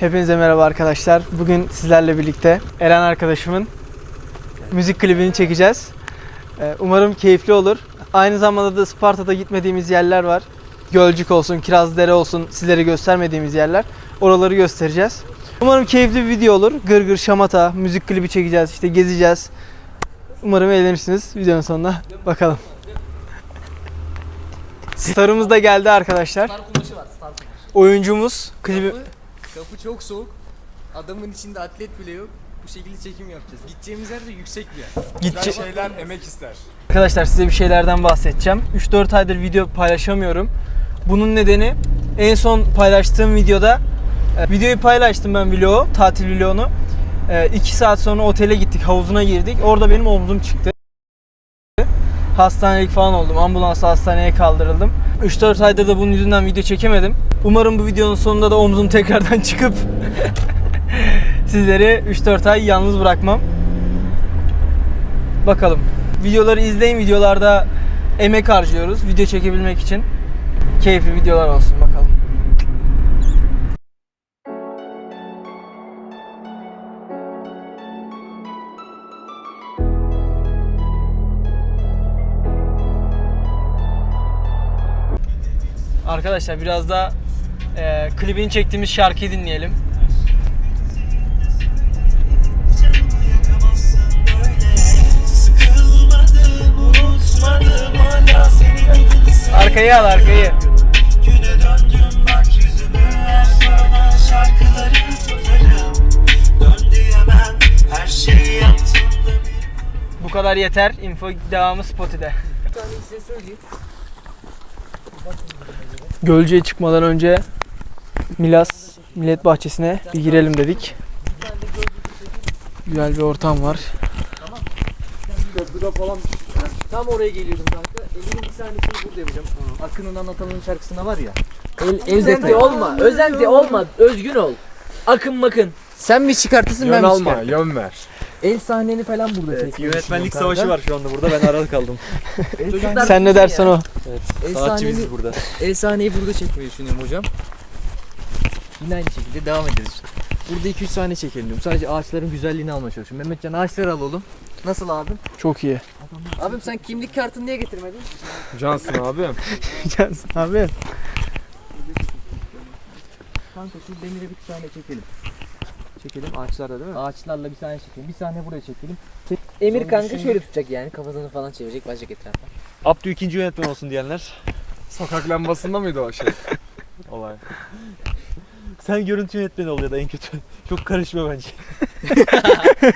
Hepinize merhaba arkadaşlar. Bugün sizlerle birlikte Eren arkadaşımın müzik klibini çekeceğiz. Ee, Umarım keyifli olur. Aynı zamanda da Sparta'da gitmediğimiz yerler var. Gölcük olsun, Kirazlıdere olsun sizlere göstermediğimiz yerler. Oraları göstereceğiz. Umarım keyifli bir video olur. Gırgır, gır, şamata, müzik klibi çekeceğiz, işte gezeceğiz. Umarım eğlenirsiniz videonun sonuna. Bakalım. Starımız da geldi arkadaşlar. Star kumaşı var, star kumaşı. Oyuncumuz klibi... Kapı, çok soğuk. Adamın içinde atlet bile yok. Bu şekilde çekim yapacağız. Gideceğimiz yer de yüksek bir yer. Gidecek. şeyler emek ister. Arkadaşlar size bir şeylerden bahsedeceğim. 3-4 aydır video paylaşamıyorum. Bunun nedeni en son paylaştığım videoda e, videoyu paylaştım ben vlogu, tatil vlogunu. 2 saat sonra otele gittik, havuzuna girdik. Orada benim omzum çıktı. Hastanelik falan oldum. Ambulansla hastaneye kaldırıldım. 3-4 aydır da bunun yüzünden video çekemedim. Umarım bu videonun sonunda da omzum tekrardan çıkıp sizleri 3-4 ay yalnız bırakmam. Bakalım. Videoları izleyin. Videolarda emek harcıyoruz video çekebilmek için. Keyifli videolar olsun Arkadaşlar biraz da e, klibini çektiğimiz şarkıyı dinleyelim. Arkayı al arkayı. Bu kadar yeter. Info devamı Spotify'de. Bir tane size söyleyeyim. Gölcü'ye çıkmadan önce Milas Millet Bahçesi'ne bir girelim dedik. Güzel bir ortam var. Köprüde falan Tam oraya geliyordum kanka. Elimin bir sahnesini burada yapacağım. Akın'ın anlatamının şarkısında var ya. El, özenti olma, özenti olma, özgün ol. Akın makın. Sen mi çıkartırsın yön ben mi alma, yön ver. El sahneni falan burada çekmeyi Yönetmenlik düşünüyorum savaşı var şu anda burada ben arada kaldım. kanka. Çocuklar Sen ne dersen o. El, Sanatçı sahneni, biziz burada. el sahneyi burada çekmeyi düşünüyorum hocam. Yine aynı şekilde devam ederiz. Burada 2-3 sahne çekelim diyorum. Sadece ağaçların güzelliğini almaya çalışıyorum. Mehmetcan ağaçları al oğlum. Nasıl abim? Çok iyi. Abim sen kimlik kartını niye getirmedin? Cansın abi. Abi. Kanka şu demire bir sahne çekelim. Çekelim ağaçlarda değil mi? Ağaçlarla bir sahne çekelim. Bir sahne buraya çekelim. Emir Sonra kanka düşünün. şöyle tutacak yani kafasını falan çevirecek bacak etrafa. Abdü ikinci yönetmen olsun diyenler. Sokak lambasında mıydı o şey? Olay. Sen görüntü yönetmeni ol ya da en kötü. Çok karışma bence.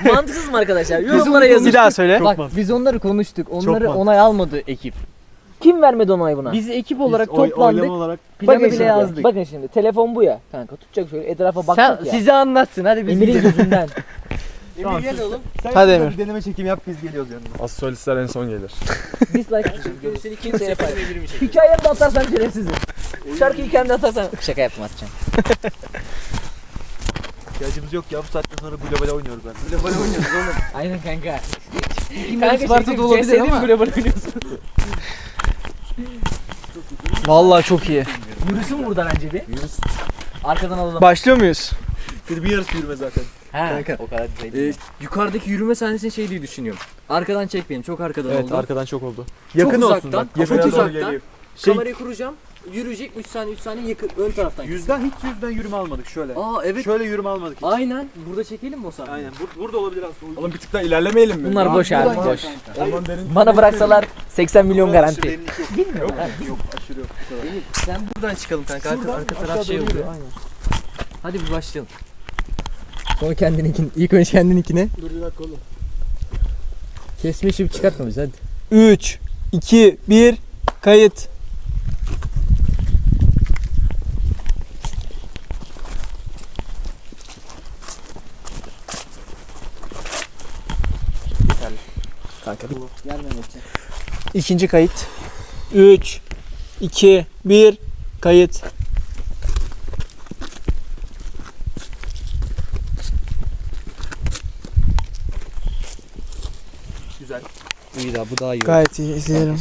Mantıksız mı arkadaşlar? Yorumlara yazın. Bir daha söyle. Bak mantıklı. biz onları konuştuk. Onları mantıklı. onay almadı ekip. Kim vermedi onay buna? Biz ekip olarak Biz oy- toplandık. oylama olarak Planı bakın bile şimdi, yazdık. bakın şimdi telefon bu ya kanka tutacak şöyle etrafa Sen ya. size anlatsın hadi biz Emir'in gidelim. gözünden. Emir gel oğlum. Sen Hadi Emir. bir deneme çekimi yap biz geliyoruz yanına. Az solistler en son gelir. Dislike görüntüsünü kimseye yapar. Hikayemi de atarsan şerefsizim. Şarkıyı kendi atarsan. Şaka yapma atacağım. İhtiyacımız yok ya bu saatten sonra globale oynuyoruz ben. Globale oynuyoruz oğlum. Aynen kanka. Kanka Sparta'da olabilir ama. Vallahi çok iyi. Yürüsün buradan önce bir. Arkadan alalım. Başlıyor muyuz? Bir yarısı yürüme zaten. Ha. Kanka. O kadar değil. Ee, yukarıdaki yürüme sahnesini şey diye düşünüyorum. Arkadan çek benim çok arkadan Evet oldu. arkadan çok oldu. Çok Yakın olsun uzaktan, bak. Yakın çok uzaktan. geliyor. Şey, Kamerayı kuracağım. Yürüyecek 3 saniye 3 saniye yakın ön taraftan. yüzden hiç yüzden yürüme almadık şöyle. Aa evet. Şöyle yürüme almadık hiç. Aynen. Burada çekelim mi o sahneyi? Aynen. Bur- burada olabilir aslında. Oğlum bir tık daha ilerlemeyelim mi? Bunlar boş abi boş. Derin. Bana bıraksalar 80 milyon garanti. Bilmiyorum. Yok, yok aşırı yok. Bu kadar. Sen buradan çıkalım kanka. Arka, arka taraf şey oluyor. Hadi bir başlayalım. Sonra kendininkini. İlk önce kendininkine. Dur bir dakika oğlum. Kesme işi çıkartma bizi hadi. 3, 2, 1, kayıt. Kanka bir yer Mehmetciğim. İkinci kayıt. 3, 2, 1, kayıt. İyi daha bu daha iyi. Gayet iyi izleyelim.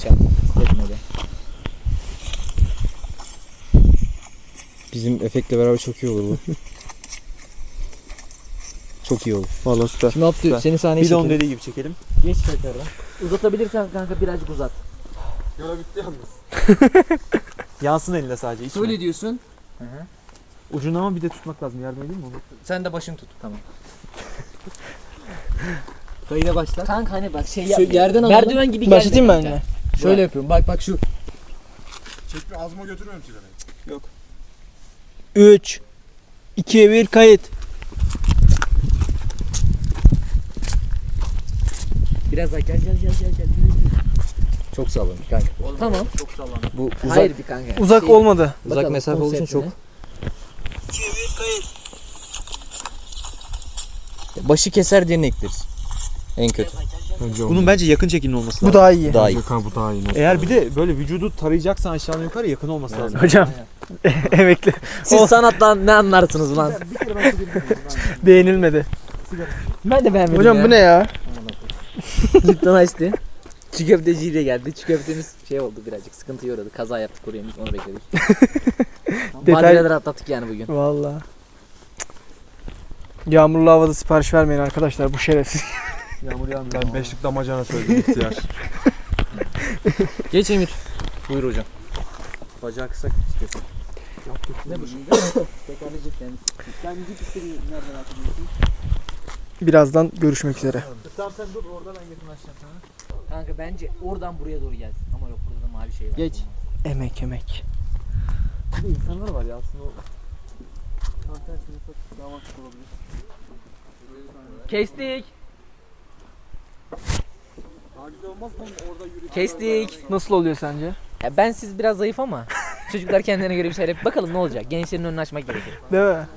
Bizim efektle beraber çok iyi olur bu. çok iyi olur. Vallahi süper. Şimdi Abdü seni sahneye Bir de onun çekelim. dediği gibi çekelim. Geç tekrardan. Uzatabilirsen kanka birazcık uzat. Görev bitti yalnız. Yansın elinde sadece. içme. Söyle diyorsun. Ucunu ama bir de tutmak lazım. Yardım edeyim mi onu? Sen de başını tut. Tamam. Kayıda başla. Kanka hani bak şey Şu yerden alalım. Merdiven gibi gelme. Başlatayım ben kanka. yine. Şöyle yapıyorum. Bak bak şu. Çekme ağzıma götürmüyorum sigarayı. 3 2 1 kayıt. Biraz daha gel gel gel gel gel. Çok sağlam kanka. Tamam. Bu uzak Hayır bir kanka. Uzak Şey, olmadı. uzak bakalım mesafe olduğu için çok. konseptine. Başı keser diğerini ekleriz. En kötü. Bunun bence yakın çekimli olması Bu lazım. daha iyi. Daha iyi. Gökhan bu daha iyi. Eğer bir de böyle vücudu tarayacaksan aşağıdan yukarı yakın olması lazım. Hocam emekli. Siz O- sanattan ne anlarsınız lan? Beğenilmedi. Ben de beğenmedim Hocam ya. bu ne ya? Lütfen açtı. Çiğ köfteciyle geldi. Çiğ köftemiz şey oldu birazcık sıkıntı uğradı. Kaza yaptık oraya onu bekledik. Detay- Badireler atlattık yani bugün. Vallahi. Yağmurlu havada sipariş vermeyin arkadaşlar bu şerefsiz. Yağmur yağmıyor. Ben beşlik damacana söyledim ihtiyar. Geç Emir. Buyur hocam. Bacağı kısa istiyorsan. Ne bu şimdi? Tekerleci yani. Sen müzik istediğin nereden atıyorsun? Birazdan görüşmek üzere. Tamam sen dur orada ben yakınlaşacağım sana. Kanka bence oradan buraya doğru gelsin. Ama yok burada da mavi şey var. Geç. Emek emek. Bir de insanlar var ya aslında o. Tam tersine çok daha mantıklı olabilir. Kestik. Daha güzel olmaz mı orada yürü. Kestik. Nasıl oluyor sence? Ya ben siz biraz zayıf ama çocuklar kendilerine göre bir şeyler yap- Bakalım ne olacak. Gençlerin önünü açmak gerekir. Değil mi?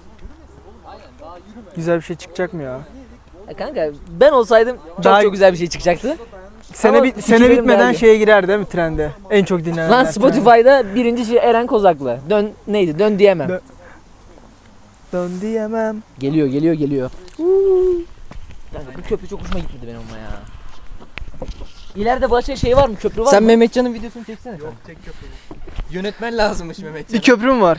Güzel bir şey çıkacak mı ya? Ya kanka ben olsaydım çok Daha- çok güzel bir şey çıkacaktı. Sene Ama bit iki sene bölüm bitmeden iyi. şeye girer değil mi trende? En çok dinlenen. Lan Spotify'da birinci şey Eren Kozaklı. Dön neydi? Dön diyemem. Dön- Dön diyemem. Geliyor geliyor geliyor. Kanka bu köprü çok hoşuma gitmedi benim ama ya. İleride başka şey var mı? Köprü var Sen mı? Mehmetcan'ın videosunu çeksene. Yok tek köprü Yönetmen lazımmış Mehmetcan. Bir köprüm var.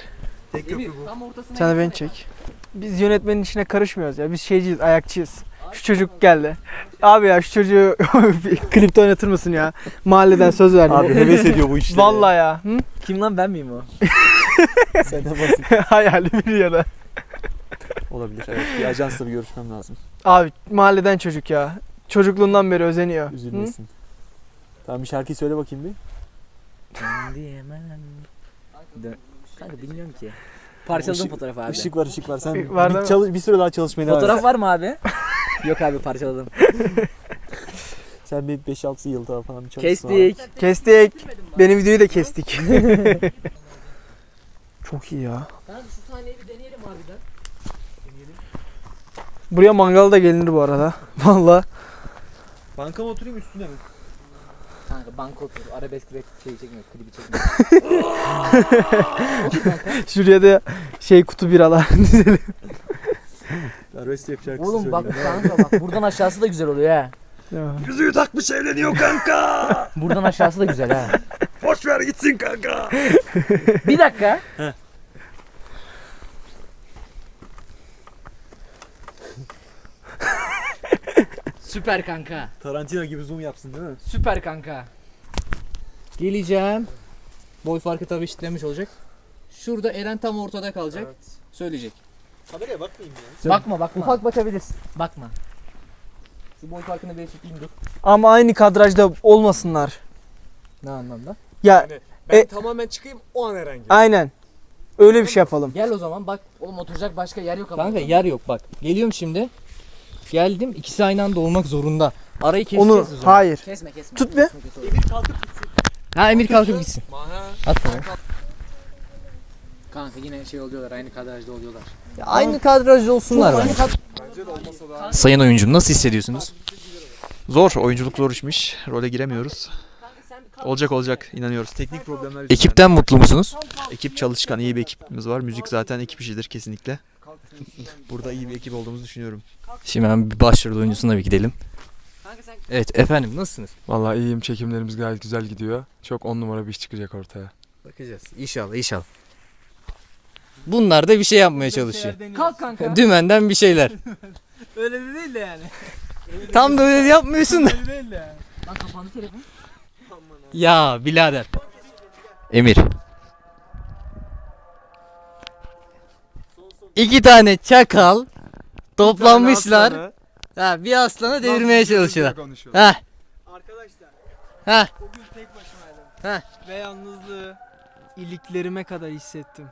Tek Emir, tam ortasına Sen de beni çek. Biz yönetmenin işine karışmıyoruz ya. Biz şeyciyiz, ayakçıyız. Şu çocuk geldi. Abi ya şu çocuğu klipte oynatır mısın ya? Mahalleden söz verdim. Abi heves ediyor bu işleri. Vallahi ya. Hı? Kim lan ben miyim o? Senden basit. Hayali bir ya da. Olabilir evet. Bir ajansla bir görüşmem lazım. Abi mahalleden çocuk ya. Çocukluğundan beri özeniyor. Hı? Üzülmesin. Tamam bir şarkıyı söyle bakayım bir. Diyemem. Kanka bilmiyorum ki. Parçaladım Işık- fotoğrafı abi. Işık var ışık var. Sen Var bir, değil mi? çalış, bir süre daha çalışmaya devam Fotoğraf et. var mı abi? Yok abi parçaladım. Sen bir 5-6 yıl daha falan bir abi. Kestik. Kestik. Benim videoyu da kestik. Çok iyi ya. Kanka şu sahneyi bir deneyelim harbiden. Buraya mangal da gelinir bu arada. Vallahi. Banka mı oturayım üstüne mi? Kanka otur. Arabesk rap şey çekmiyor. Klibi çekmiyor. Şuraya da şey kutu biralar dizelim. Arvest yap şarkısı Oğlum bak kanka bak buradan aşağısı da güzel oluyor ha. Ya. Yüzüğü takmış evleniyor kanka. Buradan aşağısı da güzel ha. Boş ver gitsin kanka. Bir dakika. Süper kanka. Tarantino gibi zoom yapsın değil mi? Süper kanka. Geleceğim. Boy farkı tabii eşitlenmiş olacak. Şurada Eren tam ortada kalacak. Söyleyecek. Kameraya bakmayayım ya. Bakma bakma. Ufak bakabilirsin. Bakma. Şu boy farkını bir eşitleyeyim dur. Ama aynı kadrajda olmasınlar. Ne anlamda? Ya Ben E- tamamen çıkayım o an Eren gelir. aynen. Öyle bir şey yapalım. Gel o zaman bak. Oğlum oturacak başka yer yok ama. Kanka yer yok bak. Geliyorum şimdi. Geldim. İkisi aynı anda olmak zorunda. Arayı keseceğiz Onu o zaman. hayır. Kesme kesme. Tut be. Ha Emir kalkıp gitsin. At bana. Kanka yine şey oluyorlar aynı kadrajda oluyorlar. Ya aynı kadrajda olsunlar bence. Sayın oyuncum nasıl hissediyorsunuz? Zor. Oyunculuk zor işmiş. Role giremiyoruz. Olacak olacak inanıyoruz. Teknik problemler yüzünden. Ekipten mutlu musunuz? Ekip çalışkan iyi bir ekibimiz var. Müzik zaten ekip işidir kesinlikle. Burada iyi bir ekip olduğumuzu düşünüyorum. Şimdi hemen bir başrol oyuncusuna bir gidelim. Evet efendim nasılsınız? Vallahi iyiyim çekimlerimiz gayet güzel gidiyor. Çok on numara bir iş çıkacak ortaya. Bakacağız. İnşallah inşallah. Bunlar da bir şey yapmaya çalışıyor. kalk kanka. Dümenden bir şeyler. Öyle de değil de yani. Tam da öyle yapmıyorsun da. Öyle değil de yani. Lan kapandı telefon. Ya birader. Emir. İki tane çakal toplanmışlar. Ha, bir aslana devirmeye çalışıyorlar. Ha, Arkadaşlar ha. bugün tek başımaydım. Heh. Ve yalnızlığı iliklerime kadar hissettim.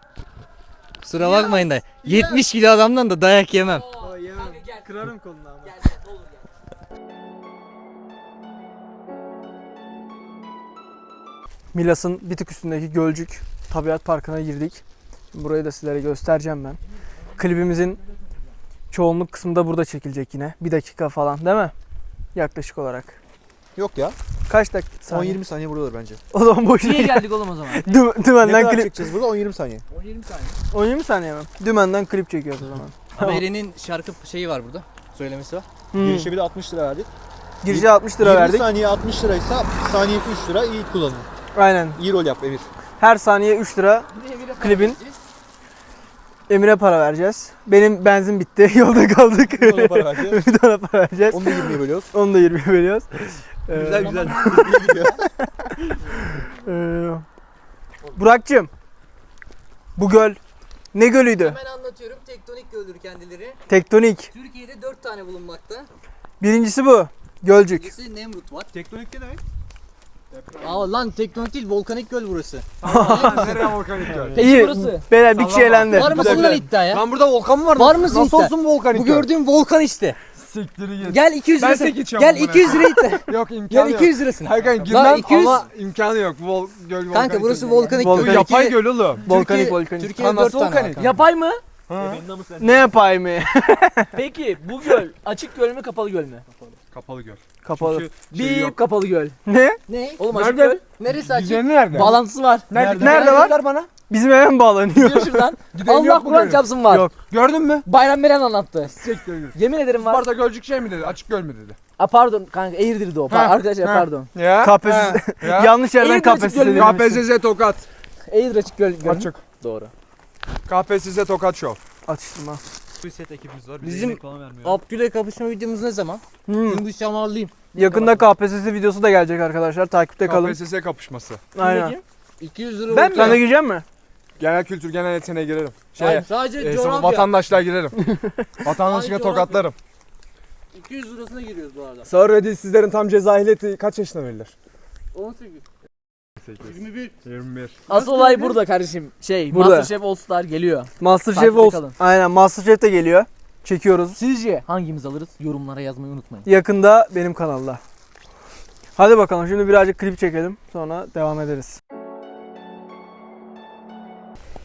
Kusura bakmayın da 70 kilo adamdan da dayak yemem. Aa, yemem. Kanka gel. Kırarım kolunu ama. Gel gel ne olur gel. Milas'ın bir tık üstündeki Gölcük Tabiat Parkı'na girdik. Burayı da sizlere göstereceğim ben. Klibimizin çoğunluk kısmı da burada çekilecek yine. Bir dakika falan değil mi? Yaklaşık olarak. Yok ya. Kaç dakika? saniye? 10-20 saniye buradadır bence. O zaman boş Niye geldik oğlum o zaman? Düm- Ne dümenden kadar klip. çekeceğiz burada? 10-20 saniye. 10-20 saniye. 10-20 saniye mi? Dümenden klip çekiyoruz o zaman. Haberinin şarkı şeyi var burada. Söylemesi var. Hmm. Girişe bir de 60 lira verdik. Girişe 60 lira 20 verdik. saniye 60 liraysa saniyesi 3 lira iyi kullanın. Aynen. İyi rol yap Emir. Her saniye 3 lira klibin. Emir'e para vereceğiz. Benim benzin bitti. Yolda kaldık. Ona para vereceğiz. bir tane para vereceğiz. Onu da 20'ye bölüyoruz. Onu da 20'ye veriyoruz. Ee, Güzel güzel. Ee, Burak'cığım. Bu göl ne gölüydü? Hemen anlatıyorum. Tektonik göldür kendileri. Tektonik. Türkiye'de 4 tane bulunmakta. Birincisi bu. Gölcük. Birisi Nemrut var. Tektonik ne demek? Aa lan tektonik değil volkanik göl burası. Nereye volkanik göl? Peki İyi. burası? Beyler bir kişi elendi. Var mısın lan iddiaya? Lan burada volkan mı var? Var mısın Nasıl iddia? olsun volkanik Bu göl? gördüğün volkan işte. Siktir git. Gel 200 Ben lirasını. tek içiyorum Gel buna. 200 lira iddia. Yok imkanı Gel yok. 200 lirasını. Hakan girmem Lan 200 ama imkanı yok. Bu vol göl volkanik Kanka burası göl. volkanik Volkan- göl. Bu yapay Türkiye- göl oğlum. Volkanik Türkiye- volkanik. Türkiye'de Ha, 4 nasıl tane volkanik? Yapay mı? Ne yapayım mı? Peki bu göl açık göl mü kapalı göl mü? Kapalı göl. Kapalı. Çünkü şey yok. kapalı göl. Ne? Ne? Oğlum açık Nerede? göl. Neresi açık? Düzeni nerede? Bağlantısı var. Nerede, nerede var? bana. Bizim eve mi bağlanıyor? Gidiyor şuradan. Gideni Allah yok mu Kur'an gölün? çarpsın var. Yok. Gördün mü? Bayram Beren anlattı. Git. Yemin ederim var. Sparta Gölcük şey mi dedi? Açık göl mü dedi? Aa, pardon kanka Eğirdir'di o. Pa- Ha, Arkadaşlar ha. pardon. Ya. KPSS. Ya. Yanlış yerden açık KPSS. KPSS Tokat. Eğirdir açık göl. göl. Açık. Doğru. KPSS Tokat Show. Atıştırma. Set ekibimiz var. Bizim Abdül'e kapışma videomuz ne zaman? Hmm. Yunus şamarlıyım. Yakında KPSS videosu da gelecek arkadaşlar. Takipte kalın. KPSS kapışması. Aynen. 200 lira Ben Sen de girecek misin? Genel kültür, genel yeteneğe girerim. Şey, Hayır, sadece e, coğrafya. vatandaşlığa girerim. Vatandaşlığa tokatlarım. 200 lirasına giriyoruz bu arada. Sağır ve dilsizlerin tam ceza ehliyeti kaç yaşına verilir? 18. 21. 21. Asıl olay burada kardeşim. Şey Burada. Masterchef All Star geliyor. Masterchef Takipte olsun. kalın. Aynen Masterchef de geliyor. Çekiyoruz. Sizce hangimiz alırız? Yorumlara yazmayı unutmayın. Yakında benim kanalda. Hadi bakalım şimdi birazcık klip çekelim. Sonra devam ederiz.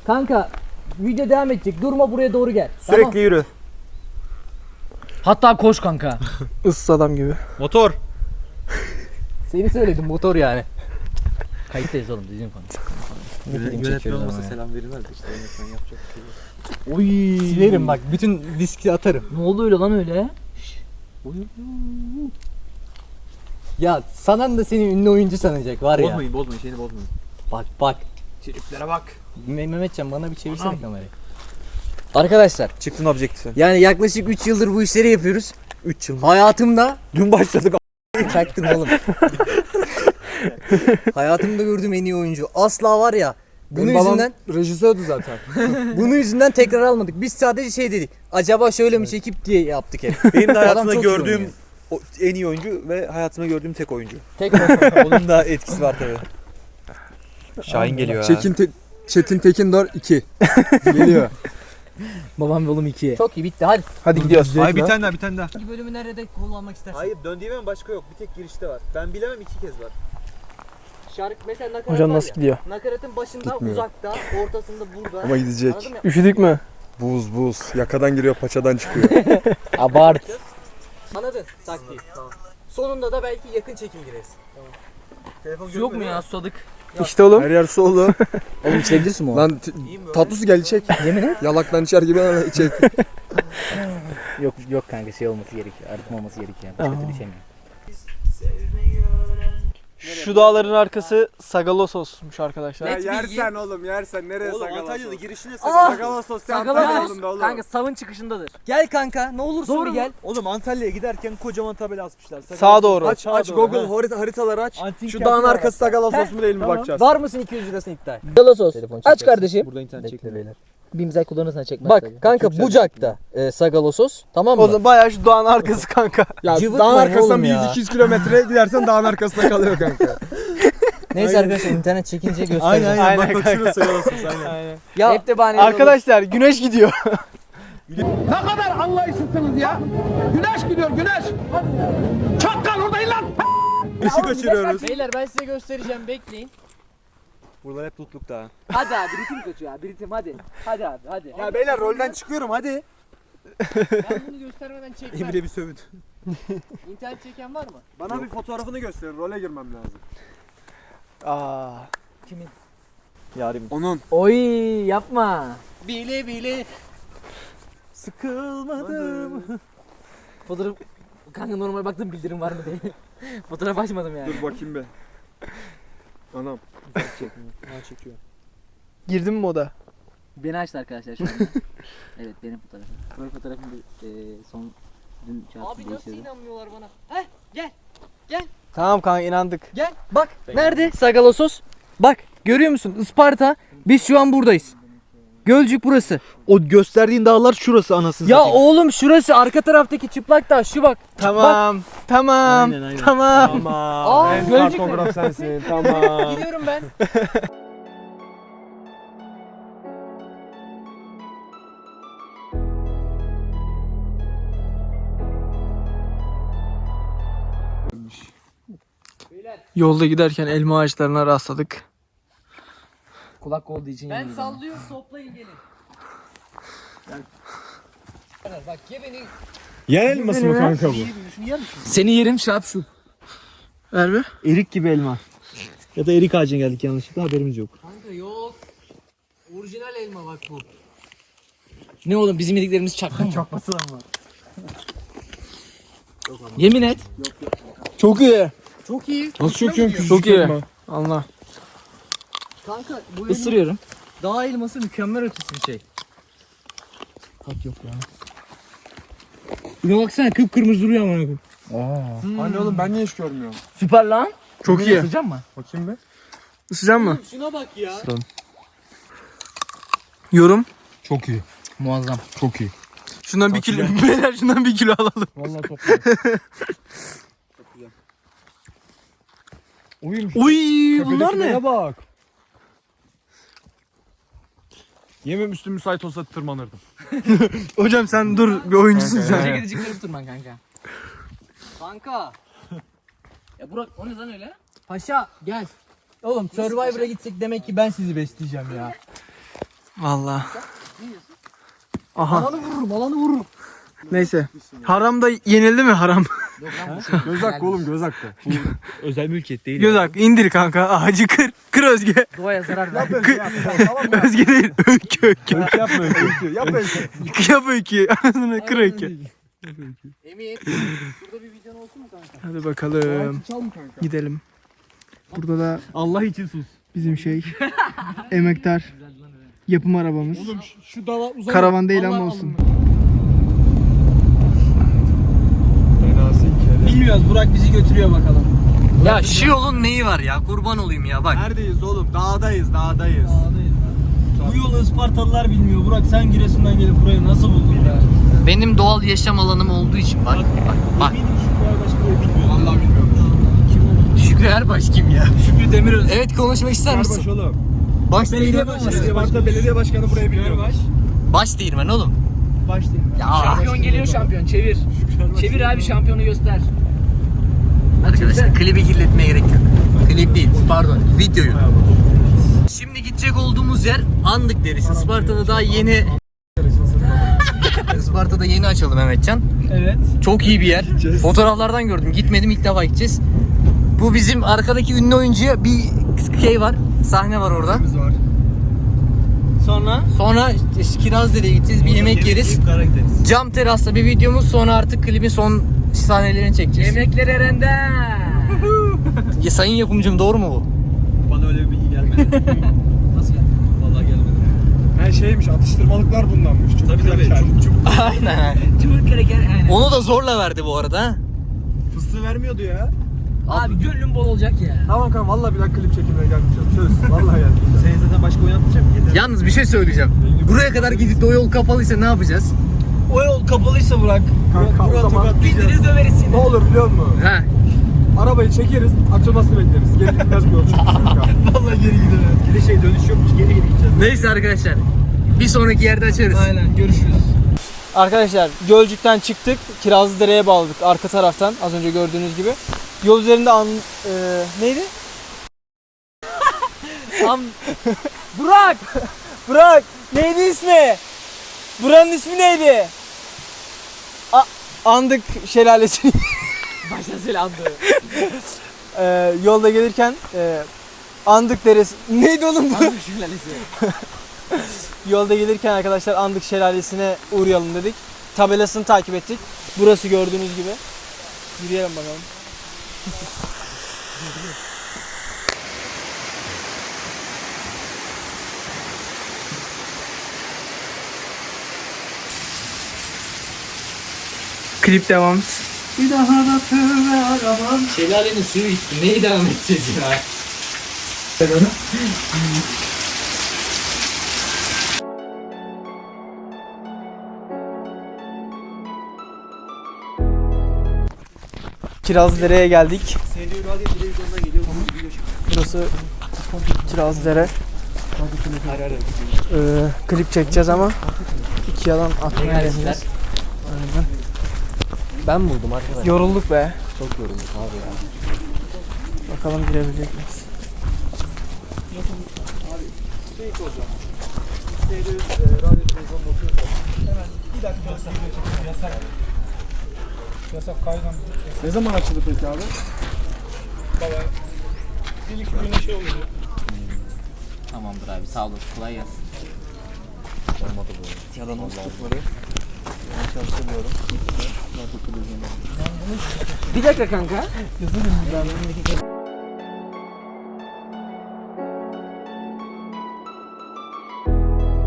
Kanka video devam edecek. Durma buraya doğru gel. Sürekli yürü. Hatta koş kanka. Issız adam gibi. Motor. Seni söyledim motor yani. Kayıttayız oğlum düzgün konuş. Ne film Yönetmen çekiyoruz olmasa ama ya. selam verirler de işte yönetmen yapacak bir şey yok. Oy. Silerim bak bütün diski atarım. Ne oldu öyle lan öyle? Ya sanan da seni ünlü oyuncu sanacak var ya. Bozmayın bozmayın şeyini bozmayın. Bak bak. Triplere bak. Me- Mehmetcan bana bir çevirsene kamerayı. Arkadaşlar Çıktın objektifin. yani yaklaşık 3 yıldır bu işleri yapıyoruz. 3 yıl. Hayatımda Dün başladık. çaktım oğlum. Hayatımda gördüğüm en iyi oyuncu. Asla var ya bunun Benim babam yüzünden rejisördü zaten. bunun yüzünden tekrar almadık. Biz sadece şey dedik. Acaba şöyle mi çekip diye yaptık hep. Benim de hayatımda çok iyi gördüğüm oynuyor. o- en iyi oyuncu ve hayatımda gördüğüm tek oyuncu. Tek Onun da etkisi var tabii. Şahin geliyor. Çekin te Çetin Tekindor 2. Geliyor. Babam yolum ikiye. Çok iyi bitti hadi. Hadi gidiyoruz. Ay bir tane daha bir tane daha. İki bölümü nerede kullanmak istersin? Hayır döndüğüm hemen başka yok. Bir tek girişte var. Ben bilemem iki kez var. Şarkı mesela nakarat Hocam var nasıl ya. gidiyor? Nakaratın başında Gitmiyor. uzakta, ortasında burada. Ama gidecek. Anladın mı? Üşüdük mü? Buz buz. Yakadan giriyor paçadan çıkıyor. Abart. Anladın taktiği. Tamam. Sonunda da belki yakın çekim gireriz. Su yok mu ya susadık? İşte oğlum. Her yer su oldu. Oğlum içebilirsin mi o? Lan t- tatlı su gel içek. Yemin et. Yalaktan içer gibi hemen içek. Yok yok kanka şey olması gerekiyor. Arıtma olması gerekiyor. Başka türlü içemiyorum. Şu dağların arkası Sagalosos'muş arkadaşlar. Ya Net bilgi. yersen oğlum yersen nereye Oğlum? Antalya'da girişine Aa! Sakalasos sen Sakalasos. Antalya'sın da oğlum. Kanka savun çıkışındadır. Gel kanka ne olursun Doğru bir mu? gel. Oğlum Antalya'ya giderken kocaman tabela asmışlar. Sağa doğru. Aç Sağa aç doğru, Google ha. harita, haritaları aç. Antik Şu kentler dağın var. arkası Sagalasos mu değil mi tamam. bakacağız. Var mısın 200 lirasını iddia et. Galasos. Aç kardeşim. Burada internet çekmiyor. Bir kullanırsan çekmez Bak tabii. kanka Bucak'ta e, Sagalosos tamam mı? O zaman bayağı şu dağın arkası kanka. Ya Cıvıtmayın dağın arkasından oğlum bir ya. 100-200 kilometre gidersen dağın arkasında kalıyor kanka. Neyse arkadaşlar internet çekince Aynen göstereceğim. aynen. Aynen Bak bak kanka. şurası Sagalasos aynen. Aynen. Ya Hep de bahane Arkadaşlar güneş gidiyor. Ne kadar anlayışsızsınız ya. Güneş gidiyor güneş. Çakkal oradayım lan. Işık kaçırıyoruz. Beyler ben size göstereceğim bekleyin. Buralar hep tutluk daha. Hadi abi ritim kaçıyor abi ritim hadi. Hadi abi hadi. ya beyler rolden çıkıyorum hadi. Ben bunu göstermeden çekmem. Emre bir sövün. İnternet çeken var mı? Bana bir fotoğrafını gösterin role girmem lazım. Aa. Yarim. Onun. Oy yapma. bile bile Sıkılmadım. Fotoğraf Kanka normal baktım bildirim var mı diye. Fotoğraf açmadım yani. Dur bakayım be. Anam. Ha çekiyor. Girdin mi moda? Beni açtı arkadaşlar şu anda. evet benim fotoğrafım. Böyle fotoğrafım bir, e, son dün çarptı değiştirdim. inanmıyorlar bana? Tamam kanka inandık. Gel bak nerede Sagalosos? Bak görüyor musun Isparta biz şu an buradayız. Gölcük burası. O gösterdiğin dağlar şurası anasını Ya satayım. oğlum şurası arka taraftaki çıplak dağ şu bak. Tamam. Tamam. Aynen, aynen. Tamam. Tamam. Aa, en Gölcük kartograf sensin. Tamam. Gidiyorum ben. Yolda giderken elma ağaçlarına rastladık. Kulak olduğu için Ben sallıyorum toplayın gelin. Bak ye beni. Yer elması mı kanka bu? Seni yerim şap şu. Ver mi? Erik gibi elma. Ya da erik ağacına geldik yanlışlıkla haberimiz yok. Kanka yok. Orijinal elma bak bu. Ne oğlum bizim yediklerimiz çakma mı? Çakması ama. Yemin et. Çok iyi. Çok iyi. Nasıl çok iyi? Çok iyi. Allah. Kanka bu Isırıyorum. Dağ elması mükemmel ötesi bir şey. Tat yok ya. Buna baksana kıpkırmızı duruyor amına koyayım. Anne oğlum ben niye hiç görmüyorum? Süper lan. Çok iyi. Isıracak mı? Bakayım be. Isıcak mı? Şuna bak ya. Yorum. Çok iyi. Muazzam. Çok iyi. Şundan bir kilo. Beyler şundan bir kilo alalım. Vallahi çok güzel. çok güzel. Uyumuş. Uy bunlar ne? bak. Yemem üstüm müsait olsa tırmanırdım. Hocam sen dur bir oyuncusun sen. Önce gidecek kırıp durman kanka. Kanka. Ya Burak o ne lan öyle? Paşa gel. Oğlum Survivor'a gitsek demek ki ben sizi besleyeceğim ya. Valla. Aha Alanı vururum alanı vururum. Neyse. Haram da yenildi mi haram? Göz hakkı oğlum göz hakkı. Özel mülkiyet değil. Göz hakkı indir kanka ağacı kır. Kır Özge. Doğaya zarar ver. Özge değil öykü öykü. Öykü yapma öykü. Yapma öykü. Yap öykü. Anasını kır öykü. Emin. Şurada bir videon olsun mu kanka? Hadi bakalım. Gidelim. Burada da Allah için sus. bizim şey emektar yapım arabamız. Şu dala uzak. Karavan değil ama olsun. Bilmiyoruz Burak bizi götürüyor bakalım. Ya şu yolun neyi var ya kurban olayım ya bak. Neredeyiz oğlum? Dağdayız, dağdayız. Bu yolu Ispartalılar bilmiyor. Burak sen Giresun'dan gelip burayı nasıl buldun ya? Benim doğal yaşam alanım olduğu için bak. Bak bak. Vallahi bilmiyorum. Şükrü Erbaş kim ya? Şükrü Demiröz. Evet konuşmak ister misin? Erbaş oğlum. Baş belediye başkanı. Isparta Belediye Başkanı burayı biliyor. Baş değirmen oğlum. Başlayayım. Ya. Şampiyon geliyor şampiyon çevir. Çevir abi şampiyonu göster. Arkadaşlar klibi kirletmeye gerek yok. Klip değil pardon videoyu. Şimdi gidecek olduğumuz yer Andık Derisi. Isparta'da daha yeni Isparta'da yeni açıldı Mehmetcan. Evet. Çok iyi bir yer. Fotoğraflardan gördüm. Gitmedim ilk defa gideceğiz. Bu bizim arkadaki ünlü oyuncuya bir şey var. Sahne var orada. var. Sonra Sonra Kirazdere'ye gideceğiz. Bir yemek yeriz. Cam terasta bir videomuz. Sonra artık klibin son sahnelerini çekeceğiz. Yemekler Eren'den. Ya sayın yapımcım doğru mu bu? Bana öyle bir bilgi gelmedi. Nasıl geldi? Vallahi gelmedi. Her şeymiş atıştırmalıklar bundanmış. Çok Tabii tabii. Çok, çok Aynen. Cıvık kraker aynen. Onu da zorla verdi bu arada. fıstığı vermiyordu ya. Abi gönlüm bol olacak ya. Tamam kanka vallahi bir daha klip çekimine gelmeyeceğim. Söz. Vallahi gelmeyeceğim. Seni zaten başka oynatmayacak mı? Yeter. Yalnız bir şey söyleyeceğim. Buraya kadar gidip de o yol kapalıysa ne yapacağız? O yol kapalıysa bırak. Kanka o zaman Bindirir döveriz seni. ne olur biliyor musun? Ha. Arabayı çekeriz, açılmasını bekleriz. Geri gitmez bir yol çünkü kanka. Vallahi geri gidelim. Geri şey dönüş yokmuş. Geri geri gideceğiz. Neyse arkadaşlar. Bir sonraki yerde açarız. Aynen görüşürüz. Arkadaşlar Gölcük'ten çıktık. Kirazlıdere'ye bağladık arka taraftan az önce gördüğünüz gibi. Yol üzerinde an, e, neydi? Tam Burak. Burak neydi ismi? Buranın ismi neydi? Andık şelalesi. Baştan söyle andı. e, yolda gelirken e, Andık Deresi neydi oğlum bu? Andı şelalesi. Yolda gelirken arkadaşlar Andık Şelalesi'ne uğrayalım dedik. Tabelasını takip ettik. Burası gördüğünüz gibi. Yürüyelim bakalım. Klip devam. Şelalenin suyu içti. Neyi devam edeceğiz ya? Kirazdere'ye geldik. Burası Kirazdere. Ee, klip çekeceğiz ama iki yalan atmaya. Ben buldum arkadaşlar. Yorulduk be. Çok yoruldum abi ya. Bakalım girebilecek miyiz? Ne zaman açıldı peki abi? Tamamdır abi sağ olasın kolay gelsin. Olmadı bu. Yalan uslupları. Ben çalıştırıyorum. Bir dakika kanka.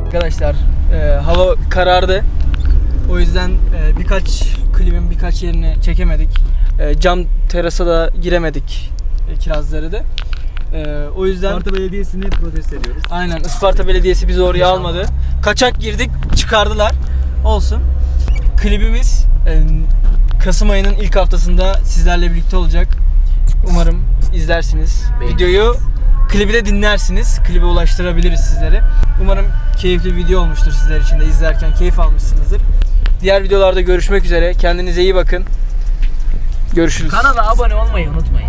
Arkadaşlar e, hava karardı. O yüzden e, birkaç klibin birkaç yerini çekemedik. E, cam terasa da giremedik e, Kirazdere'de. E, o yüzden Sparta Belediyesi'ni protesto ediyoruz. aynen Isparta Belediyesi bizi oraya almadı. Kaçak girdik çıkardılar. Olsun. Klibimiz e, Kasım ayının ilk haftasında sizlerle birlikte olacak. Umarım izlersiniz. Videoyu klibi de dinlersiniz. Klibe ulaştırabiliriz sizlere. Umarım keyifli bir video olmuştur sizler için de izlerken keyif almışsınızdır. Diğer videolarda görüşmek üzere. Kendinize iyi bakın. Görüşürüz. Kanala abone olmayı unutmayın.